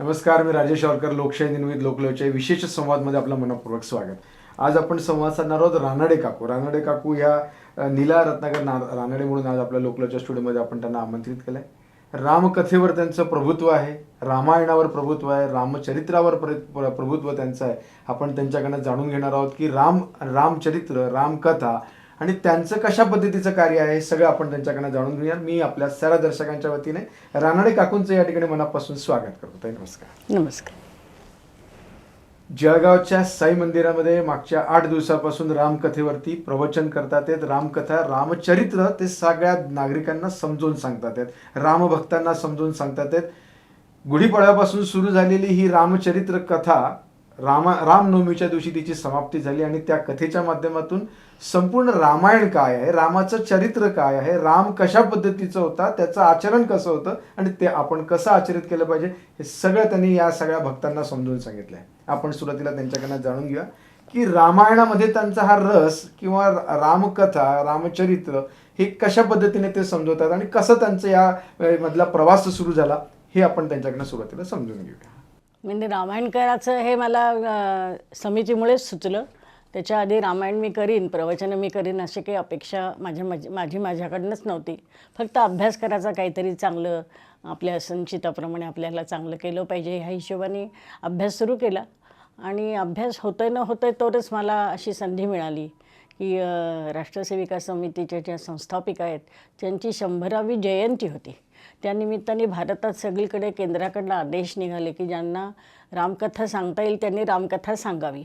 नमस्कार मी राजेश वारकर लोकशाही निर्मित लोकलोकशाही विशेष संवादमध्ये आपलं मनपूर्वक स्वागत. आज आपण संवाद साधणार आहोत रानडे काकू. रानडे काकू या नीला रत्नाकर ना रानडे म्हणून आज आपल्या लोकलोच्या स्टुडिओमध्ये आपण त्यांना आमंत्रित केलं आहे रामकथेवर त्यांचं प्रभुत्व आहे रामायणावर प्रभुत्व आहे रामचरित्रावर प्र- प्रभुत्व त्यांचं आहे. आपण त्यांच्याकडनं जाणून घेणार आहोत की राम रामचरित्र रामकथा आणि त्यांचं कशा पद्धतीचं कार्य आहे हे सगळं आपण त्यांच्याकडनं जाणून घेऊया मी आपल्या सर्व दर्शकांच्या वतीने रानडे काकूंचं या ठिकाणी मनापासून स्वागत करतो. ताई नमस्कार. नमस्कार. जळगावच्या साई मंदिरामध्ये मागच्या आठ दिवसापासून रामकथेवरती प्रवचन करतात आहेत. रामकथा रामचरित्र ते सगळ्या नागरिकांना समजून सांगतात आहेत. रामभक्तांना समजून सांगतात आहेत. गुढीपाडव्यापासून सुरू झालेली ही रामचरित्र कथा रामा रामनवमीच्या दिवशी तिची समाप्ती झाली आणि त्या कथेच्या माध्यमातून संपूर्ण रामायण काय आहे रामाचं चरित्र काय आहे राम कशा पद्धतीचं होता त्याचं आचरण कसं होतं आणि ते आपण कसं आचरित केलं पाहिजे हे सगळं त्यांनी या सगळ्या भक्तांना समजून सांगितलं आहे आपण सुरुवातीला त्यांच्याकडनं जाणून घेऊया की रामायणामध्ये त्यांचा हा रस किंवा रामकथा रामचरित्र हे कशा पद्धतीने ते समजवतात आणि कसं त्यांचं या मधला प्रवास सुरू झाला हे आपण त्यांच्याकडनं सुरुवातीला समजून घेऊया. म्हणजे रामायणकराचं हे मला समितीमुळेच सुचलं. त्याच्या आधी रामायण मी करीन प्रवचनं मी करीन अशी काही अपेक्षा माझ्या माझी माझी माझ्याकडनंच नव्हती. फक्त अभ्यास करायचा काहीतरी चांगलं आपल्या संचिताप्रमाणे आपल्याला चांगलं केलं पाहिजे ह्या हिशोबाने अभ्यास सुरू केला. आणि अभ्यास होतोय न होतोय तोच मला अशी संधी मिळाली की राष्ट्रसेविका समितीच्या ज्या संस्थापिका आहेत त्यांची शंभरावी जयंती होती. त्यानिमित्ताने भारतात सगळीकडे केंद्राकडनं आदेश निघाले की ज्यांना रामकथा सांगता येईल त्यांनी रामकथा सांगावी.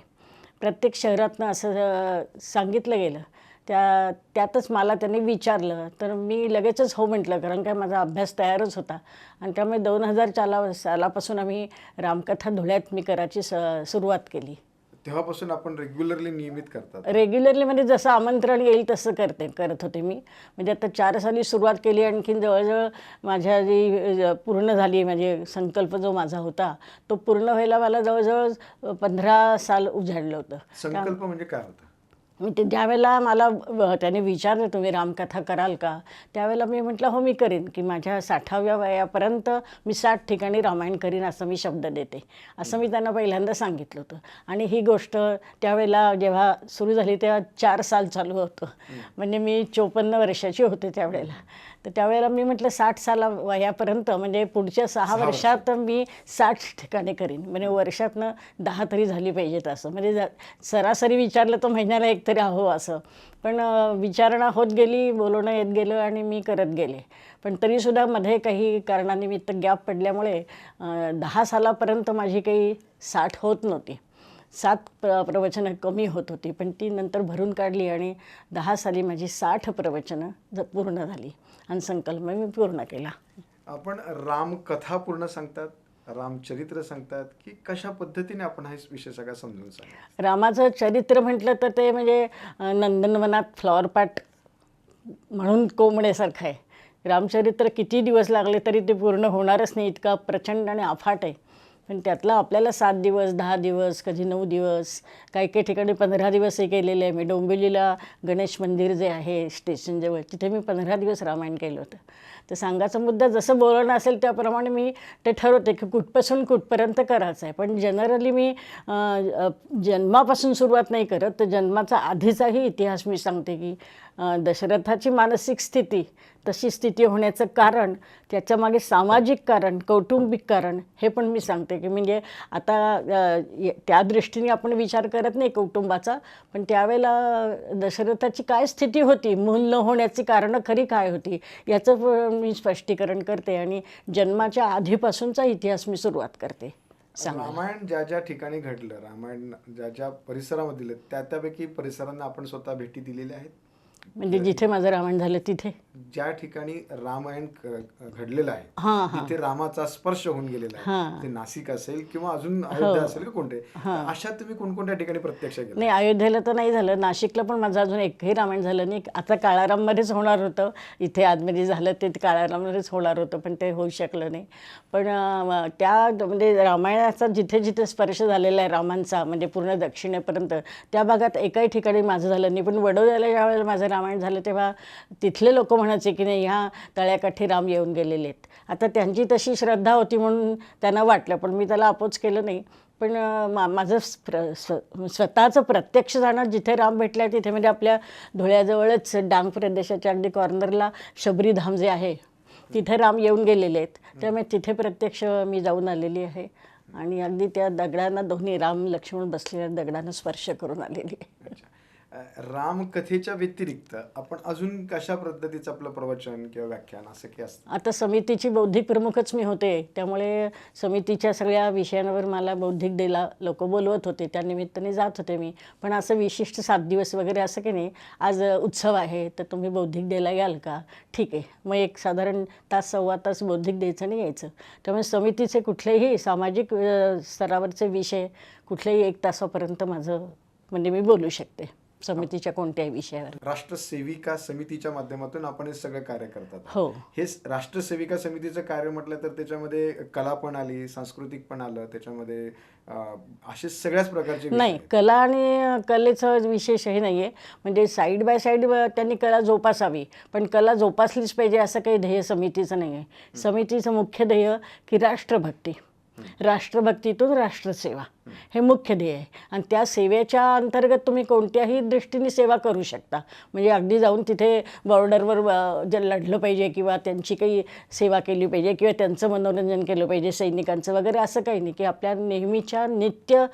प्रत्येक शहरातनं असं सांगितलं गेलं. त्या त्यातच मला त्यांनी विचारलं. तर मी लगेचच हो म्हटलं कारण काय माझा अभ्यास तयारच होता. आणि त्यामुळे दोन हजार चाला सालापासून आम्ही रामकथा धुळ्यात मी करायची स सुरुवात केली. तेव्हापासून आपण रेग्युलरली नियमित करतात. रेग्युलरली म्हणजे जसं आमंत्रण येईल तसं करते करत होते मी. म्हणजे आता चार साली सुरुवात केली आणखीन जवळजवळ माझ्या जी पूर्ण झाली म्हणजे संकल्प जो माझा होता तो पूर्ण व्हायला मला जवळजवळ पंधरा साल उजाडलं होतं. संकल्प म्हणजे काय होतं? मी ते ज्यावेळेला मला त्याने विचारलं तुम्ही रामकथा कराल का? त्यावेळेला मी म्हटलं हो मी करीन की माझ्या साठाव्या वयापर्यंत मी साठ ठिकाणी रामायण करीन असं मी शब्द देते. असं मी त्यांना पहिल्यांदा सांगितलं होतं. आणि ही गोष्ट त्यावेळेला जेव्हा सुरू झाली तेव्हा चार साल चालू होतं. म्हणजे मी चोपन्न वर्षाची होते त्यावेळेला. तर त्यावेळेला मी म्हटलं साठ साला वयापर्यंत म्हणजे पुढच्या सहा वर्षात मी साठ ठिकाणी करीन. म्हणजे वर्षातनं दहा तरी झाली पाहिजेत असं. म्हणजे ज- सरासरी विचारलं तर महिन्याला एक तरी अहो असं. पण विचारणा होत गेली बोलवणं येत गेलं आणि मी करत गेले. पण तरीसुद्धा मध्ये काही कारणानिमित्त गॅप पडल्यामुळे दहा सालापर्यंत माझी काही साठ होत नव्हती. सात प्र प्रवचनं कमी होत होती पण ती नंतर भरून काढली आणि दहा साली माझी साठ प्रवचनं ज पूर्ण झाली आणि संकल्प मी पूर्ण केला. आपण रामकथा पूर्ण सांगतात रामचरित्र सांगतात की कशा पद्धतीने आपण हा विषय सगळा समजून सांगा? रामाचं चरित्र म्हटलं तर ते म्हणजे नंदनवनात फ्लॉवर पाट म्हणून कोंबण्यासारखं आहे. रामचरित्र किती दिवस लागले तरी ते पूर्ण होणारच नाही इतका प्रचंड आणि अफाट आहे. पण त्यातला आपल्याला सात दिवस दहा दिवस कधी नऊ दिवस काही काही ठिकाणी पंधरा दिवसही केलेले आहे. मी डोंबिवलीला गणेश मंदिर जे आहे स्टेशनजवळ तिथे मी पंधरा दिवस रामायण केलं होतं. तर सांगायचा मुद्दा जसं बोलणं असेल त्याप्रमाणे मी ते ठरवते की कुठपासून कुठपर्यंत करायचं आहे. पण जनरली मी जन्मापासून सुरुवात नाही करत. तर जन्माचा आधीचाही इतिहास मी सांगते की दशरथाची मानसिक स्थिती तशी स्थिती होण्याचं कारण त्याच्यामागे सामाजिक कारण कौटुंबिक कारण हे पण मी सांगते की म्हणजे आता त्या दृष्टीने आपण विचार करत नाही कौटुंबाचा पण त्यावेळेला दशरथाची काय स्थिती होती? मूल न होण्याची कारणं खरी काय होती? याचं मी स्पष्टीकरण करते आणि जन्माच्या आधीपासूनचा इतिहास मी सुरुवात करते. रामायण ज्या ज्या ठिकाणी घडलं रामायण ज्या ज्या परिसरामध्ये दिलं त्या त्यापैकी परिसरांना आपण स्वतः भेटी दिलेल्या आहेत? म्हणजे जिथे माझं रामायण झालं तिथे. ज्या ठिकाणी रामायण घडलेलं आहे हां हां. तिथे रामाचा स्पर्श होऊन गेलेला आहे. हां. ते नाशिक असेल किंवा अजून अयोध्या असेल का कोणते अशा तुम्ही कोणकोणत्या ठिकाणी प्रत्यक्ष नाही अयोध्येला तर नाही झालं. नाशिकला पण माझं अजून एकही रामायण झालं नाही. आता काळाराममध्येच होणार होतं. इथे आतमध्ये झालं ते काळाराममध्येच होणार होतं पण ते होऊ शकलं नाही. पण त्या म्हणजे रामायणाचा जिथे जिथे स्पर्श झालेला आहे रामांचा म्हणजे पूर्ण दक्षिणेपर्यंत त्या भागात एकाही ठिकाणी माझं झालं नाही. पण वडोद्याला ज्यावेळेला माझं रामायण झालं तेव्हा तिथले लोक म्हणायचे की नाही ह्या तळ्याकाठी राम येऊन गेलेले आहेत. आता त्यांची तशी श्रद्धा होती म्हणून त्यांना वाटलं पण मी त्याला अपोज केलं नाही. पण मा माझं प्र स्व स्वतःचं प्रत्यक्ष जाणं जिथे राम भेटल्या तिथे म्हणजे आपल्या धुळ्याजवळच डांग प्रदेशाच्या अगदी कॉर्नरला शबरीधाम जे आहे तिथे राम येऊन गेलेले आहेत. त्यामुळे तिथे प्रत्यक्ष मी जाऊन आलेली आहे. आणि अगदी त्या दगडांना दोन्ही राम लक्ष्मण बसलेल्या दगडांना स्पर्श करून आलेली आहे. रामकथेच्या व्यतिरिक्त आपण अजून कशा पद्धतीचं आपलं प्रवचन किंवा व्याख्यान असं की असतं? आता समितीची बौद्धिक प्रमुखच मी होते. त्यामुळे समितीच्या सगळ्या विषयांवर मला बौद्धिक डेला लोक बोलवत होते. त्या निमित्ताने जात होते मी. पण असं विशिष्ट सात दिवस वगैरे असं की नाही आज उत्सव आहे तर तुम्ही बौद्धिक डेला याल का? ठीक आहे. मग एक साधारण तास सव्वा तास बौद्धिक द्यायचं आणि यायचं. त्यामुळे समितीचे कुठलेही सामाजिक स्तरावरचे विषय कुठलेही एक तासापर्यंत माझं म्हणजे मी बोलू शकते. समितीच्या कोणत्याही विषयावर. राष्ट्रसेविका समितीच्या माध्यमातून आपण हे सगळं कार्य करतात. हो. हे राष्ट्रसेविका समितीचं कार्य म्हटलं तर त्याच्यामध्ये कला पण आली सांस्कृतिक पण आलं त्याच्यामध्ये असे सगळ्याच प्रकारचे नाही. कला आणि कलेचं विशेष हे नाही आहे म्हणजे साईड बाय साईड त्यांनी कला जोपासावी. पण कला जोपासलीच पाहिजे असं काही ध्येय समितीचं नाही आहे समितीचं मुख्य ध्येय की राष्ट्रभक्ती. राष्ट्रभक्तीतून राष्ट्रसेवा. हे मुख्य ध्येय आहे. आणि त्या सेवेच्या अंतर्गत तुम्ही कोणत्याही दृष्टीने सेवा करू शकता. म्हणजे अगदी जाऊन तिथे बॉर्डरवर जर जे लढलं पाहिजे किंवा त्यांची काही सेवा केली पाहिजे किंवा त्यांचं मनोरंजन केलं पाहिजे सैनिकांचं वगैरे असं काही नाही. की आपल्या नेहमीच्या नित्य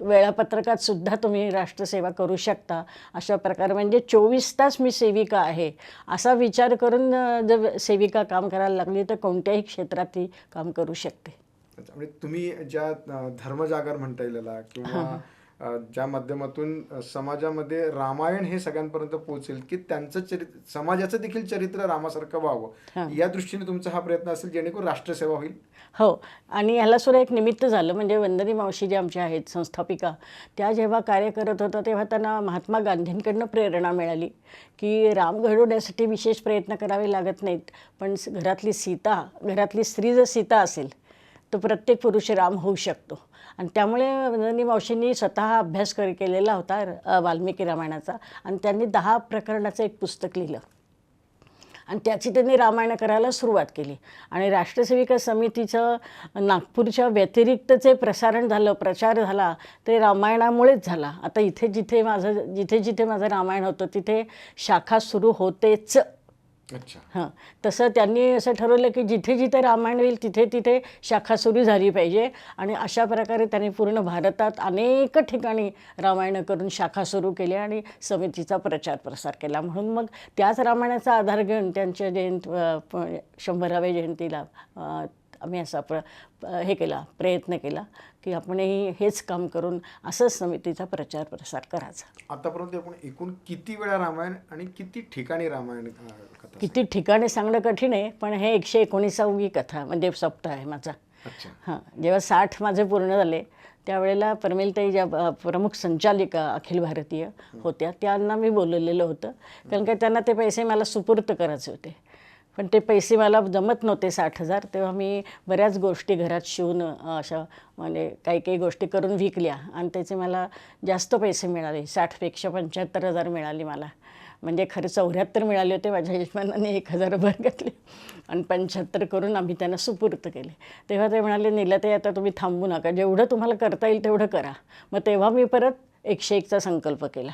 वेळापत्रकात सुद्धा तुम्ही राष्ट्रसेवा करू शकता. अशा प्रकारे म्हणजे चोवीस तास मी सेविका आहे. असा विचार करून जर सेविका काम करायला लागली तर कोणत्याही क्षेत्रात ती काम करू शकते. म्हणजे तुम्ही ज्या धर्मजागर म्हणता येईल किंवा ज्या माध्यमातून समाजामध्ये रामायण हे सगळ्यांपर्यंत पोहोचेल की त्यांचं चरित्र समाजाचं देखील चरित्र रामासारखं व्हावं या दृष्टीने तुमचा हा प्रयत्न असेल जेणेकरून राष्ट्रसेवा होईल? हो आणि ह्याला सुद्धा एक निमित्त झालं म्हणजे वंदनी मावशी ज्या आमच्या आहेत संस्थापिका त्या जेव्हा कार्य करत होत्या तेव्हा त्यांना महात्मा गांधींकडनं प्रेरणा मिळाली की राम घडवण्यासाठी विशेष प्रयत्न करावे लागत नाहीत पण घरातली सीता घरातली स्त्री जर सीता असेल तो प्रत्येक पुरुष राम होऊ शकतो. आणि त्यामुळे नंदिनी मावशींनी स्वतः अभ्यास कर केलेला होता वाल्मिकी रामायणाचा. आणि त्यांनी दहा प्रकरणाचं एक पुस्तक लिहिलं. आणि त्याची त्यांनी रामायण करायला सुरुवात केली. आणि राष्ट्रसेविका समितीचं नागपूरच्या व्यतिरिक्तचे प्रसारण झालं प्रचार झाला ते रामायणामुळेच झाला. आता इथे जिथे माझं जिथे जिथे माझं रामायण होतं तिथे शाखा सुरू होतेच. अच्छा. हां तसं त्यांनी असं ठरवलं की जिथे जिथे रामायण होईल तिथे तिथे शाखा सुरू झाली पाहिजे. आणि अशा प्रकारे त्यांनी पूर्ण भारतात अनेक ठिकाणी रामायणं करून शाखा सुरू केल्या आणि समितीचा प्रचार प्रसार केला. म्हणून मग त्याच रामायणाचा आधार घेऊन त्यांच्या जयंत शंभराव्या जयंतीला आम्ही असा प्र हे केला प्रयत्न केला की आपणही हेच काम करून असंच समितीचा प्रचार प्रसार करायचा. आतापर्यंत आपण एकूण किती वेळा रामायण आणि किती ठिकाणी रामायण किती ठिकाणी सांगणं कठीण आहे पण हे एकशे एकोणीसावी कथा म्हणजे सप्ताह आहे माझा. अच्छा. हां जेव्हा साठ माझे पूर्ण झाले त्यावेळेला परमिलताई ज्या प्रमुख संचालिका अखिल भारतीय होत्या त्यांना मी बोलवलेलं होतं. कारण का त्यांना ते पैसे मला सुपूर्त करायचे होते. पण ते पैसे मला जमत नव्हते साठ हजार तेव्हा मी बऱ्याच गोष्टी घरात शिवून अशा म्हणजे काही काही गोष्टी करून विकल्या आणि त्याचे मला जास्त पैसे मिळाले. साठपेक्षा पंच्याहत्तर हजार मिळाले मला. म्हणजे खरं चौऱ्याहत्तर मिळाले होते माझ्या यजमानाने एक हजार भर घातले. आणि पंच्याहत्तर करून आम्ही त्यांना सुपूर्त केले. तेव्हा ते म्हणाले नीलते आता तुम्ही थांबू नका. जेवढं तुम्हाला करता येईल तेवढं करा. मग तेव्हा मी परत एकशे एकचा संकल्प केला.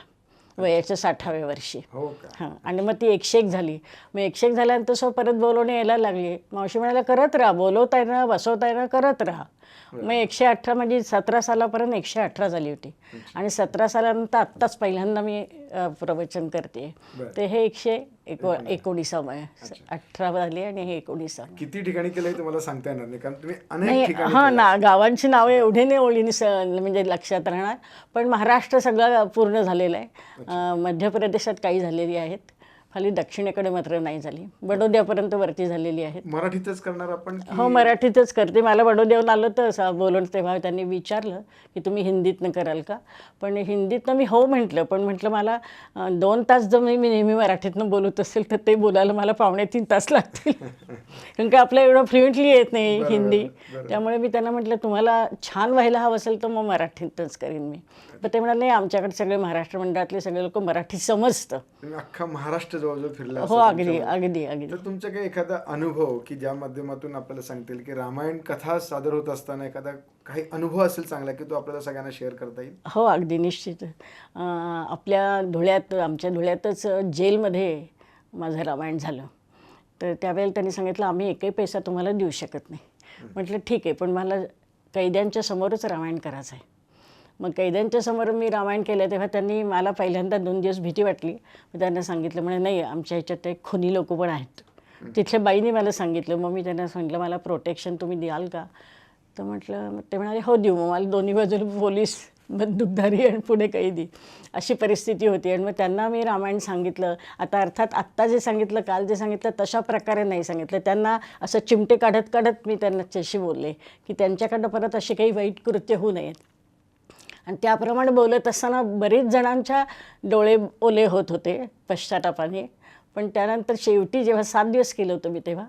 वयाच्या साठाव्या वर्षी. हो का? हां. आणि मग ती एकशे एक झाली. मग एकशे एक झाल्यानंतर सो परत बोलवणे यायला लागली. मावशी म्हणाला करत राहा. बोलवताय ना बसवताय ना करत राहा. मग एकशे अठरा म्हणजे सतरा सालापर्यंत एकशे अठरा झाली होती. आणि सतरा सालानंतर आत्ताच पहिल्यांदा मी प्रवचन करते. बरं. ते हे एकशे एको एकोणीसावं आहे. अठरा झाली आणि हे एकोणीसावं. किती ठिकाणी केलं हे तुम्हाला सांगता येणार नाही कारण तुम्ही अनेक नाही ठिकाणी हां केलं. ना गावांची नावे एवढे नाही ओळीने स म्हणजे लक्षात राहणार पण महाराष्ट्र सगळं पूर्ण झालेलं आहे. अं, मध्य प्रदेशात काही झालेली आहेत. खाली दक्षिणेकडे मात्र नाही झाली. बडोद्यापर्यंत वरती झालेली आहेत. मराठीतच करणार आपण हो मराठीतच करते. मला बडोद्याहून आलं तर असं बोलून तेव्हा त्यांनी विचारलं की तुम्ही हिंदीतनं कराल का? पण हिंदीतनं मी हो म्हटलं. पण म्हटलं मला दोन तास जर मी मी नेहमी मराठीतनं बोलत असेल तर ते बोलायला मला पावणे तीन तास लागतील. कारण की आपल्या एवढं फ्लुएंटली येत नाही हिंदी. त्यामुळे मी त्यांना म्हटलं तुम्हाला छान व्हायला हवं असेल तर मग मराठीतच करीन मी. पण ते म्हणाले नाही आमच्याकडे सगळे महाराष्ट्र मंडळातले सगळे लोक मराठी समजतं. तुम्ही अख्खा महाराष्ट्र जवळजवळ फिरला हो असाल अगदी. अगदी अगदी. तर तुमचा काही एखादा अनुभव की ज्या माध्यमातून आपल्याला सांगतील की रामायण कथा सादर होत असताना एखादा काही अनुभव असेल चांगला की तो आपल्याला सगळ्यांना शेअर करता येईल? हो अगदी निश्चित. अं, आपल्या धुळ्यात आमच्या धुळ्यातच जेलमध्ये माझं रामायण झालं. तर त्यावेळेला त्यांनी सांगितलं आम्ही एकही पैसा तुम्हाला देऊ शकत नाही. म्हटलं ठीक आहे पण मला कैद्यांच्या समोरच रामायण करायचं आहे मग कैद्यांच्या समोर मी रामायण केलं तेव्हा त्यांनी मला पहिल्यांदा दोन दिवस भीती वाटली. मग त्यांना सांगितलं म्हणे नाही आमच्या ह्याच्यात एक खुनी लोक पण आहेत. तिथल्या बाईने मला सांगितलं मग मी त्यांना सांगितलं मला प्रोटेक्शन तुम्ही द्याल का? तर म्हटलं मग ते म्हणाले हो देऊ मग मला दोन्ही बाजूला पोलीस बंदूकधारी आणि पुढे कैदी. अशी परिस्थिती होती. आणि मग त्यांना मी रामायण सांगितलं. आता अर्थात आत्ता जे सांगितलं काल जे सांगितलं तशा प्रकारे नाही सांगितलं. त्यांना असं चिमटे काढत काढत मी त्यांच्याशी बोलले की त्यांच्याकडनं परत अशी काही वाईट कृत्य होऊ नयेत. आणि त्याप्रमाणे बोलत असताना बरेच जणांच्या डोळे ओले होत होते पश्चातापाने. पण त्यानंतर शेवटी जेव्हा सात दिवस केलं होतं मी तेव्हा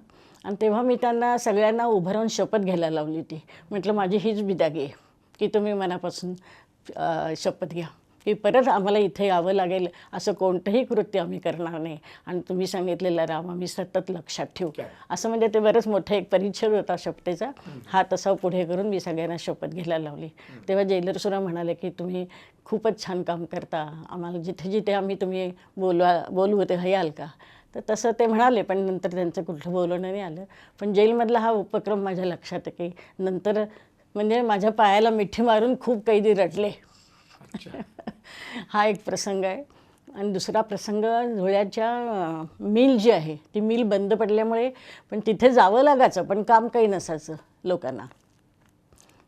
आणि तेव्हा मी त्यांना सगळ्यांना उभं राहून शपथ घ्यायला लावली होती. म्हटलं माझी हीच बिदागी आहे. की तुम्ही मनापासून शपथ घ्या. की परत आम्हाला इथे यावं लागेल असं कोणतंही कृत्य आम्ही करणार नाही. आणि तुम्ही सांगितलेलं राम आम्ही सतत लक्षात ठेवू. असं म्हणजे ते बरंच मोठं एक परिच्छेद होता शपथेचा. हा तसा पुढे करून मी सगळ्यांना शपथ घ्यायला लावली. तेव्हा जेलर सुद्धा म्हणाले की तुम्ही खूपच छान काम करता. आम्हाला जिथे जिथे आम्ही तुम्ही बोलवा बोलवू ते याल का? तर तसं ते म्हणाले पण नंतर त्यांचं कुठलं बोलणं नाही आलं. पण जेलमधला हा उपक्रम माझ्या लक्षात आहे की नंतर म्हणजे माझ्या पायाला मिठी मारून खूप कैदी रडले. हा एक प्रसंग आहे. आणि दुसरा प्रसंग धुळ्याच्या मिल जी आहे. ती मिल बंद पडल्यामुळे पण तिथे जावं लागायचं पण काम काही नसायचं लोकांना.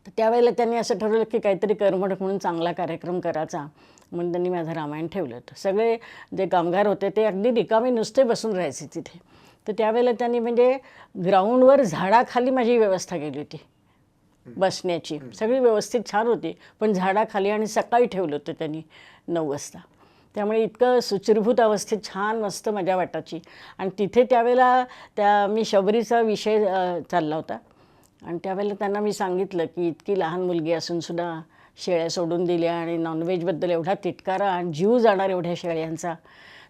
तर त्यावेळेला त्यांनी असं ठरवलं की काहीतरी करमणूक म्हणून चांगला कार्यक्रम करायचा म्हणून त्यांनी माझं रामायण ठेवलं होतं. सगळे जे कामगार होते ते अगदी रिकामे नुसते बसून राहायचे तिथे. तर त्यावेळेला त्यांनी म्हणजे ग्राउंडवर झाडाखाली माझी व्यवस्था केली होती. बसण्याची. सगळी व्यवस्थित छान होती. पण झाडाखाली आणि सकाळी ठेवलं होतं त्यांनी. नऊ वाजता. त्यामुळे इतकं सुचिरभूत अवस्थेत छान मस्त मजा वाटायची. आणि तिथे त्यावेळेला त्या मी शबरीचा विषय चालला होता. आणि त्यावेळेला त्यांना मी सांगितलं की इतकी लहान मुलगी असूनसुद्धा शेळ्या सोडून दिल्या आणि नॉनव्हेजबद्दल एवढा तिटकारा आणि जीव जाणार एवढ्या शेळ्यांचा.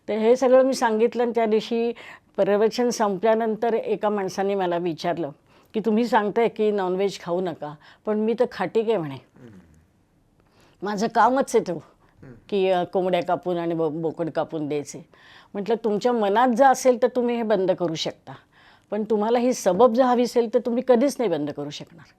तर हे सगळं मी सांगितलं आणि त्या दिवशी प्रवचन संपल्यानंतर एका माणसाने मला विचारलं की तुम्ही सांगताय की नॉनव्हेज खाऊ नका पण मी तर खाटी काय म्हणे? माझं कामच आहे तो. की कोंबड्या कापून आणि बो बोकड कापून द्यायचे. म्हटलं तुमच्या मनात जर असेल तर तुम्ही हे बंद करू शकता. पण तुम्हाला ही सबब जर हवी असेल तर तुम्ही कधीच नाही बंद करू शकणार.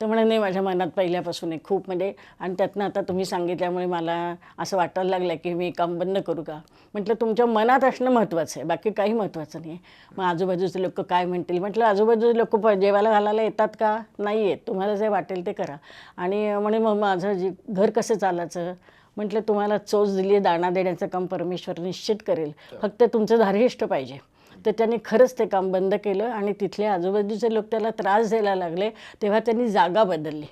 तर म्हणे नाही माझ्या मनात पहिल्यापासून आहे खूप म्हणजे आणि त्यातनं आता तुम्ही सांगितल्यामुळे मला असं वाटायला लागलं की मी काम बंद करू का? म्हटलं तुमच्या मनात असणं महत्त्वाचं आहे बाकी काही महत्त्वाचं नाही. आहे मग आजूबाजूचे लोक काय म्हणतील? म्हटलं आजूबाजूचे लोक प जेवायला घालायला येतात का? नाही येत तुम्हाला जे वाटेल ते करा. आणि म्हणे मग माझं जे घर कसं चालायचं? म्हटलं तुम्हाला चोच दिली दाणा देण्याचं काम परमेश्वर निश्चित करेल. फक्त तुमचं धारिष्ट पाहिजे. तर त्यांनी खरंच ते काम बंद केलं आणि तिथले आजूबाजूचे लोक त्याला त्रास द्यायला लागले तेव्हा त्यांनी जागा बदलली.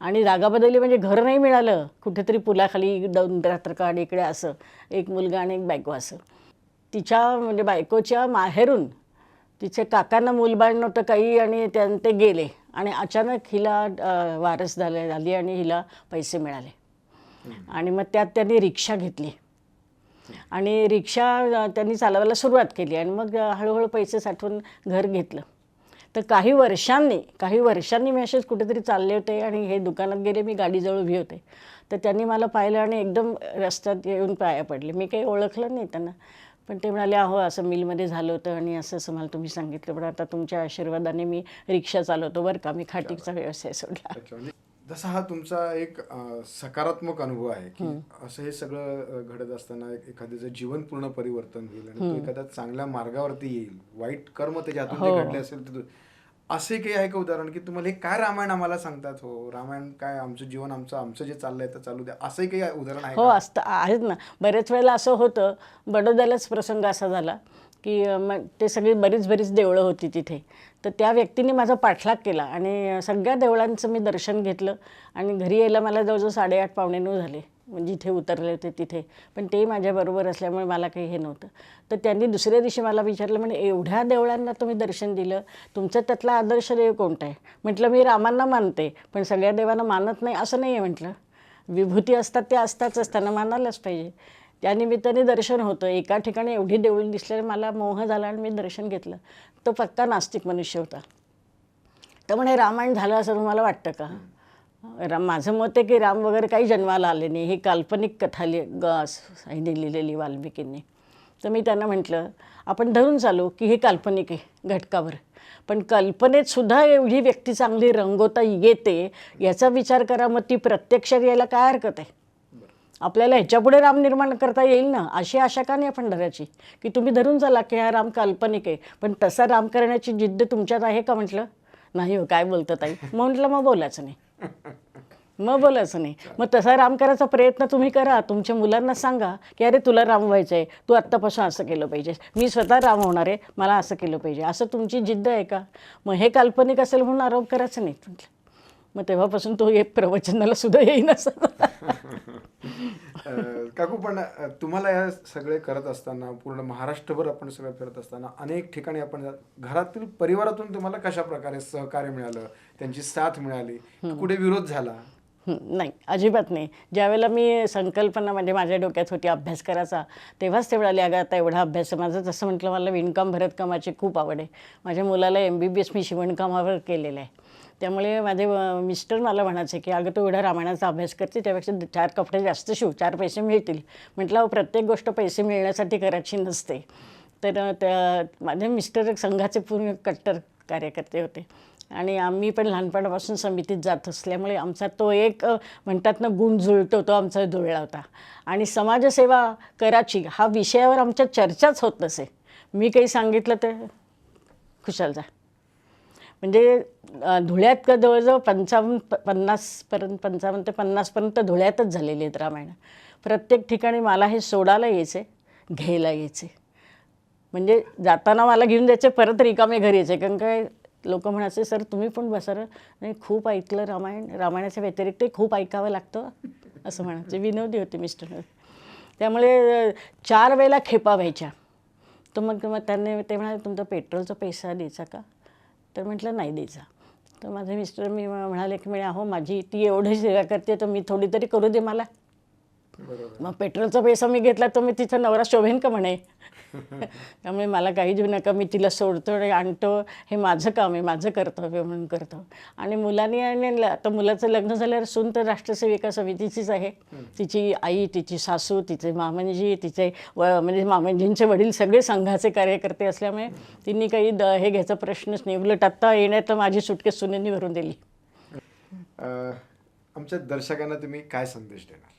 आणि जागा बदलली म्हणजे घर नाही मिळालं. कुठेतरी पुलाखाली दोन रात्र काढ इकडे असं एक मुलगा आणि एक बायको असं. तिच्या म्हणजे बायकोच्या माहेरून तिचे काकांना मूलबाळ नव्हतं काही आणि त्यां ते गेले. आणि अचानक हिला वारस झाले झाली आणि हिला पैसे मिळाले. आणि मग त्यात त्यांनी रिक्षा घेतली. आणि रिक्षा त्यांनी चालवायला सुरुवात केली आणि मग हळूहळू पैसे साठवून घर घेतलं. तर काही वर्षांनी काही वर्षांनी मी असेच कुठेतरी चालले होते आणि हे दुकानात गेले मी गाडीजवळ उभी होते. तर त्यांनी मला पाहिलं आणि एकदम रस्त्यात येऊन पाया पडले. मी काही ओळखलं नाही त्यांना. पण ते म्हणाले अहो असं मिलमध्ये झालं होतं आणि असं असं मला तुम्ही सांगितलं. पण आता तुमच्या आशीर्वादाने मी रिक्षा चालवतो बरं का. मी खाटीचा व्यवसाय सोडला. जसा हा तुमचा एक अं, सकारात्मक अनुभव आहे की असं हे सगळं अं, घडत असताना एक- एखाद्याचं जीवन पूर्ण परिवर्तन होईल आणि तो एखाद्या चांगल्या मार्गावरती येईल वाईट कर्म त्याच्यातून हो. जे घडले असेल तर असे काही आहे का उदाहरण की तुम्हाला हे काय रामायण आम्हाला सांगतात? हो रामायण काय आमचं जीवन आमचं आमचं जे चाललंय तर चालू द्या. असंही काही उदाहरण आहे हो का? असतं आहेत ना. बरेच वेळेला असं होतं. बडोद्यालाच प्रसंग असा झाला. की मग ते सगळी बरीच बरीच देवळं होती तिथे. तर त्या व्यक्तीने माझा पाठलाग केला आणि सगळ्या देवळांचं मी दर्शन घेतलं आणि घरी यायला मला जवळजवळ साडेआठ पावणे नऊ झाले. म्हणजे जिथे उतरले होते तिथे. पण ते माझ्याबरोबर असल्यामुळे मला काही हे नव्हतं. तर त्यांनी दुसऱ्या दिवशी मला विचारलं म्हणजे एवढ्या देवळांना तुम्ही दर्शन दिलं? तुमचं त्यातला आदर्श देव कोणता आहे? म्हटलं मी रामांना मानते पण सगळ्या देवांना मानत नाही असं नाही आहे म्हटलं. विभूती असतात त्या असताच असताना मानायलाच पाहिजे. त्यानिमित्ताने दर्शन होतं. एका ठिकाणी एवढी देवळी दिसल्याने मला मोह झाला आणि मी दर्शन घेतलं. तो पक्का नास्तिक मनुष्य होता. तर म्हणे रामायण झालं असं तुम्हाला वाटतं का? राम माझं मत आहे की राम वगैरे काही जन्माला आले नाही. ही काल्पनिक कथा लि ग ह्यांनी लिहिलेली वाल्मिकींनी. तर मी त्यांना म्हटलं आपण धरून चालू की हे काल्पनिक आहे घटकावर. पण कल्पनेत सुद्धा एवढी व्यक्ती चांगली रंगवता येते याचा विचार करा. मग ती प्रत्यक्षात यायला काय हरकत आहे? आपल्याला ह्याच्यापुढे राम निर्माण करता येईल ना अशी आशा का नाही आपण की तुम्ही धरून चला की हा राम काल्पनिक आहे पण तसा राम करण्याची जिद्द तुमच्यात आहे का म्हटलं? नाही हो काय बोलतं ताई? मग म्हटलं मग बोलायचं नाही. मग बोलायचं नाही. मग तसा राम करायचा प्रयत्न तुम्ही करा. तुमच्या मुलांना सांगा की अरे तुला राम व्हायचं आहे तू आत्तापासून असं केलं पाहिजे. मी स्वतः राम होणार आहे मला असं केलं पाहिजे. असं तुमची जिद्द आहे का? मग हे काल्पनिक असेल म्हणून आरोप करायचं नाही म्हटलं. मग तेव्हापासून तो एक प्रवचनाला सुद्धा येईन. असं काकू पण तुम्हाला या सगळे करत असताना पूर्ण महाराष्ट्रभर आपण सगळं फिरत असताना अनेक ठिकाणी आपण घरातील परिवारातून तुम्हाला कशा प्रकारे सहकार्य मिळालं त्यांची साथ मिळाली कुठे विरोध झाला? नाही अजिबात नाही. ज्यावेळेला मी संकल्पना म्हणजे माझ्या डोक्यात होती अभ्यास करायचा तेव्हाच ते म्हणाले अगं आता एवढा अभ्यास. माझं तसं म्हटलं मला विणकाम भरतकामाची खूप आवड आहे. माझ्या मुलाला एम बी बी एस मी शिवणकामावर केलेलं आहे. त्यामुळे माझे मिस्टर मला म्हणायचे की अगं तू एवढा रामायणाचा अभ्यास करते त्यापेक्षा चार कपडे जास्त शिव चार पैसे मिळतील. म्हटलं अहो, प्रत्येक गोष्ट पैसे मिळण्यासाठी करायची नसते. तर त्या माझे मिस्टर संघाचे पूर्ण कट्टर कार्यकर्ते होते. आणि आम्ही पण लहानपणापासून समितीत जात असल्यामुळे आमचा तो एक म्हणतात ना गुण जुळतो तो आमचा जुळला होता. आणि समाजसेवा कराची हा विषयावर आमच्या चर्चाच होत नसे. मी काही सांगितलं तर खुशाल जा. म्हणजे धुळ्यात का जवळजवळ पंचावन्न प- पन्नासपर्यंत पंचावन्न ते पन्नासपर्यंत धुळ्यातच झालेली आहेत रामायण. प्रत्येक ठिकाणी मला हे सोडायला यायचे घ्यायला यायचे. म्हणजे जाताना मला घेऊन जायचे परत रिकामे घरी यायचे. कारण काय लोक म्हणायचे सर तुम्ही पण बसा नाही खूप ऐकलं रामायण. रामायणाच्या व्यतिरिक्त खूप ऐकावं लागतं असं म्हणायचे. विनोदी होते मिस्टर त्यामुळे चार वेळेला खेपा व्हायच्या. तर मग मग त्यांनी ते म्हणाले तुमचा पेट्रोलचा पैसा द्यायचा का? तर म्हटलं नाही द्यायचा. तर माझे मिस्टर मी म्हणाले की म्हणे अहो माझी ती एवढी सेवा करते तर मी थोडी तरी करू दे मला. मग पेट्रोलचा पैसा मी घेतला तर मी तिचा नवरा शोभेन का म्हणे? त्यामुळे मला काही देऊ नका मी तिला सोडतो आणि आणतो. हे माझं काम आहे माझं कर्तव्य म्हणून करतो. आणि मुलांनी आणि आता मुलाचं लग्न झाल्यावर सून तर राष्ट्रसेविका समितीचीच आहे. तिची आई तिची सासू तिचे मामनजी तिचे व म्हणजे मामनजींचे वडील सगळे संघाचे कार्यकर्ते असल्यामुळे तिने काही द हे घ्यायचा प्रश्नच नाही उलट आत्ता येण्यात माझी सुटकेस सुनेंनी भरून दिली. आमच्या दर्शकांना तुम्ही काय संदेश देणार?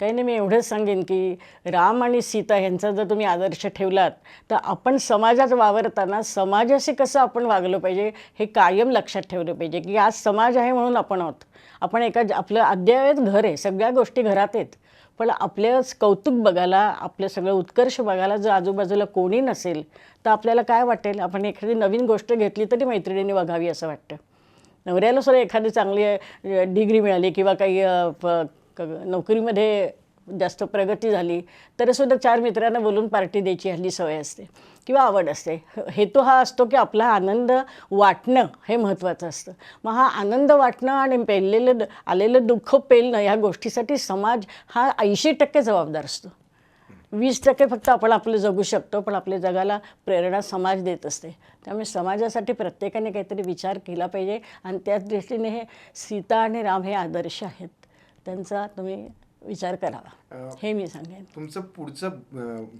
काही नाही मी एवढंच सांगेन की राम आणि सीता यांचा जर तुम्ही आदर्श ठेवलात तर आपण समाजात वावरताना समाजाशी कसं आपण वागलं पाहिजे हे कायम लक्षात ठेवलं पाहिजे की आज समाज आहे म्हणून आपण आहोत. आपण एका आपलं अद्ययावत घर आहे सगळ्या गोष्टी घरात आहेत पण आपलं कौतुक बघायला आपलं सगळं उत्कर्ष बघायला जर आजूबाजूला कोणी नसेल तर आपल्याला काय वाटेल? आपण एखादी नवीन गोष्ट घेतली तरी मैत्रिणीने बघावी असं वाटतं. नवऱ्याला सुद्धा एखादी चांगली डिग्री मिळाली किंवा काही प- क- नोकरीमध्ये जास्त प्रगती झाली तरीसुद्धा चार मित्रांना बोलून पार्टी द्यायची हल्ली सवय असते किंवा आवड असते. हेतू हा असतो की आपला आनंद वाटणं हे महत्त्वाचं असतं. मग हा आनंद वाटणं आणि पेललेलं द- आलेलं दुःख पेलणं ह्या गोष्टीसाठी समाज हा ऐंशी टक्के जबाबदार असतो. वीस टक्के फक्त आपण आपलं जगू शकतो पण आपल्या जगाला प्रेरणा समाज देत असते. त्यामुळे समाजासाठी प्रत्येकाने काहीतरी विचार केला पाहिजे आणि त्याच दृष्टीने हे सीता आणि राम हे आदर्श आहेत. त्यांचा तुम्ही विचार करावा. हे मी सांगेन. तुमचं पुढचं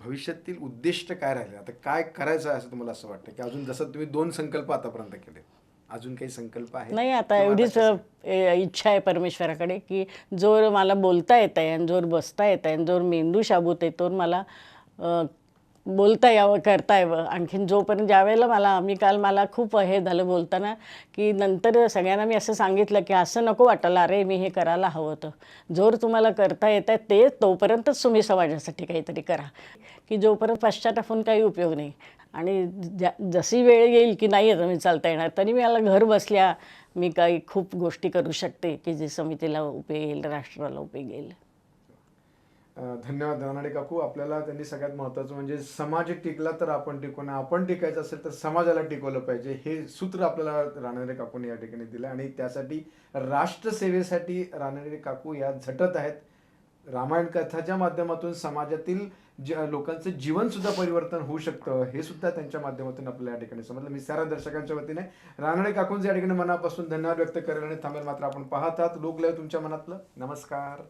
भविष्यातील उद्दिष्ट काय राहिलं? आता काय करायचं आहे असं तुम्हाला असं वाटतं? की अजून जसं तुम्ही दोन संकल्प आतापर्यंत केले अजून काही संकल्प आहे नाही आता एवढीच इच्छा आहे परमेश्वराकडे की जोर मला बोलता येत आहे आणि जोर बसता येत आहे आणि जोर मेंदू शाबूत आहे तोर मला बोलता यावं करता यावं. आणखीन जोपर्यंत ज्यावेळेला मला मी काल मला खूप हे झालं बोलताना की नंतर सगळ्यांना मी असं सांगितलं की असं नको वाटायला अरे मी हे करायला हवं होतं. जोर तुम्हाला करता येत आहे ते तोपर्यंतच तुम्ही समाजासाठी काहीतरी करा. की जोपर्यंत पश्चातापून काही उपयोग नाही. आणि ज्या जशी वेळ येईल की नाही आता मी चालता येणार तरी मी मला घर बसल्या मी काही खूप गोष्टी करू शकते की जे समितीला उपयोग येईल राष्ट्राला उपयोग येईल. धन्यवाद धनाडे काकू. आपल्याला त्यांनी सगळ्यात महत्त्वाचं म्हणजे समाज टिकला तर आपण टिकू आपण टिकायचं असेल तर समाजाला टिकवलं पाहिजे. हे सूत्र आपल्याला रानडे काकूने या ठिकाणी दिलं आणि त्यासाठी राष्ट्रसेवेसाठी रानडे काकू या झटत आहेत. रामायण कथाच्या माध्यमातून समाजातील ज लोकांचं जीवनसुद्धा परिवर्तन होऊ शकतं. हे सुद्धा त्यांच्या माध्यमातून आपल्याला या ठिकाणी समजलं. मी साऱ्या दर्शकांच्या वतीने रानडे काकूंचे या ठिकाणी मनापासून धन्यवाद व्यक्त करेल आणि थांबेल मात्र आपण पाहतात लोक तुमच्या मनातलं. नमस्कार.